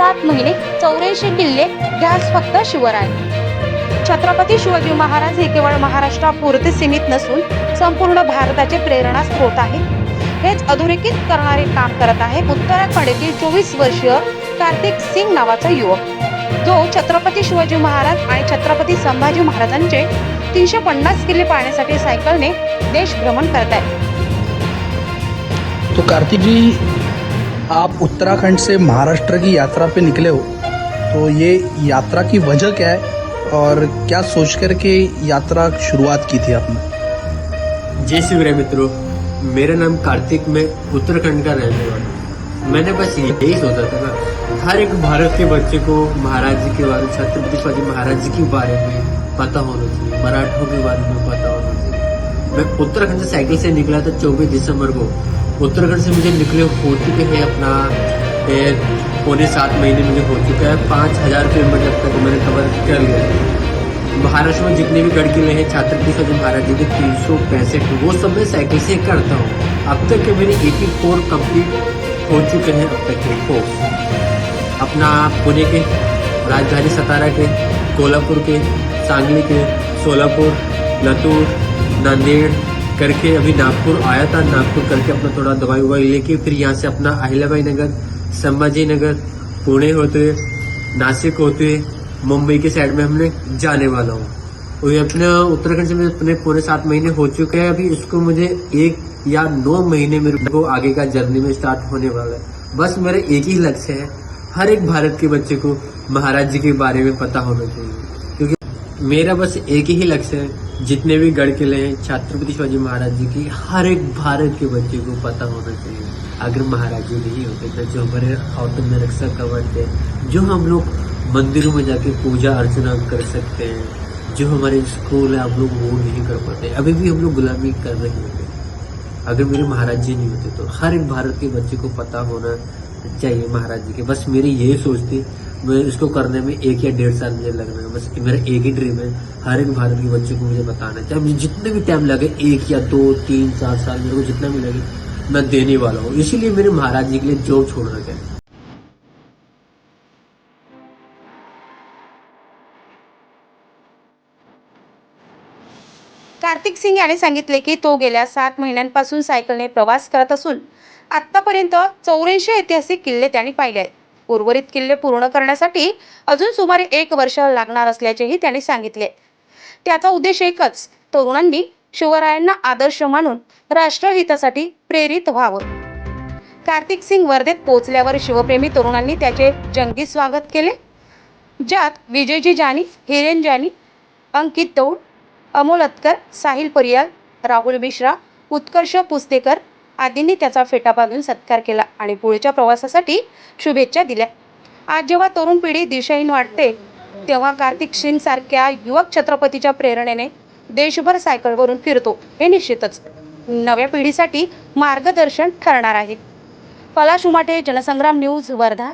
सात महिने चौऱ्याऐंशी किल्ले गॅस फक्त शिवर आहे छत्रपती शिवाजी महाराज हे केवळ महाराष्ट्रापुरते सीमित नसून संपूर्ण भारताचे प्रेरणा स्रोत आहे हेच अधोरेखित करणारे काम करत आहे उत्तराखंड चोवीस वर्षीय कार्तिक सिंग नावाचा युवक. जो छत्रपती शिवाजी महाराज आणि छत्रपती संभाजी महाराजांचे तीनशे पन्नास किल्ले पाहण्यासाठी सायकलने देश भ्रमण करत आहे. तो कार्तिकजी आप उत्तराखंड से महाराष्ट्र की यात्रा पे निकले हो तो ये यात्रा की वजह क्या है? और क्या सोच कर के यात्रा शुरुआत की थी आपने? जय शिवराय मित्रों, मेरा नाम कार्तिक, मैं उत्तराखंड का रहने वाला मैंने बस यही सोचा था ना, हर एक भारत के बच्चे को महाराज जी के बारे में, छत्रपति शिवाजी महाराज जी के बारे में पता होना चाहिए, मराठों के बारे में पता होना चाहिए। मैं उत्तराखंड से साइकिल से निकला था चौबीस दिसंबर को उत्तराखंड से मुझे निकले हो चुके हैं अपना पौने सात महीने मुझे हो चुका है। पाँच हज़ार किलोमीटर तक मैंने कवर कर लिया महाराष्ट्र में जितने भी गढ़ किले हैं छत्रपति शिवाजी महाराज जी के तीन सौ पैंसठ, वो सब मैं साइकिल से करता हूँ। अब तक के मेरे एटी फोर कंप्लीट हो चुके हैं अब तक के फोर अपना पुणे के, राजधानी सतारा के, कोल्हापुर के, सांगली के, सोलापुर, लतूर, नांदेड़ करके अभी नागपुर आया था, नागपुर करके अपना थोड़ा दवाई उवाई लेके फिर यहाँ से अपना अहिल्याबाई नगर, संभाजी नगर, पुणे होते हुए नासिक होते हुए मुंबई के साइड में हमने जाने वाला हूँ। और अपने उत्तराखंड से मेरे अपने पूरे सात महीने हो चुके हैं, अभी इसको मुझे एक या नौ महीने मेरे को आगे का जर्नी में स्टार्ट होने वाला है। बस मेरा एक ही लक्ष्य है, हर एक भारत के बच्चे को महाराज जी के बारे में पता होना चाहिए, क्योंकि मेरा बस एक ही लक्ष्य है जितने भी गढ़ किले हैं, छत्रपति शिवाजी महाराज जी की, हर एक भारत के बच्चे को पता होना चाहिए। अगर महाराज जी नहीं होते तो जो हमारे आउट में रक्षा कवर थे जो हम लोग मंदिरों में जाके पूजा अर्चना कर सकते हैं, जो हमारे स्कूल है, हम लोग वो नहीं कर पाते। अभी भी हम लोग गुलामी कर रहे होते अगर मेरे महाराज जी नहीं होते तो हर एक भारत के बच्चे को पता होना चाहिए महाराज जी के। बस मेरी यही सोच थी मुझे इसको करने में एक या डेढ़ साल मुझे लगना है बस मेरा एक ही ड्रीम है। हर एक भारत के बच्चे को मुझे बताना है। चाहे मुझे जितने भी टाइम लगे एक या दो तीन चार साल मेरे को जितना भी लगे मैं देने वाला हूँ। इसीलिए मेरे महाराज जी के लिए जॉब छोड़ना चाहिए। कार्तिक सिंग याने सांगितले की तो गेल्या सात महिन्यांपासून सायकलने प्रवास करत असून आतापर्यंत चौऱ्याऐंशी ऐतिहासिक किल्ले त्यांनी पाहिले आहेत. उर्वरित किल्ले पूर्ण करण्यासाठी अजून सुमारे एक वर्ष लागणार असल्याचेही त्यांनी सांगितले. त्याचा उद्देश एकच तरुणांनी शिवरायांना आदर्श मानून राष्ट्रहितासाठी प्रेरित व्हावं. कार्तिक सिंग वर्धेत पोहोचल्यावर शिवप्रेमी तरुणांनी त्याचे जंगी स्वागत केले ज्यात विजयजी जानी हिरेन जानी अंकित दौड अमोल अतकर साहिल परियाल राहुल मिश्रा उत्कर्ष पुस्तेकर आदींनी त्याचा फेटा बांधून सत्कार केला आणि पुढच्या प्रवासासाठी शुभेच्छा दिल्या. आज जेव्हा तरुण पिढी दिशाहीन वाटते तेव्हा कार्तिक सिंग सारख्या युवक छत्रपतीच्या प्रेरणेने देशभर सायकलवरून फिरतो हे निश्चितच. नव्या पिढीसाठी मार्गदर्शन ठरणार आहे. पलाश उमाटे जनसंग्राम न्यूज वर्धा.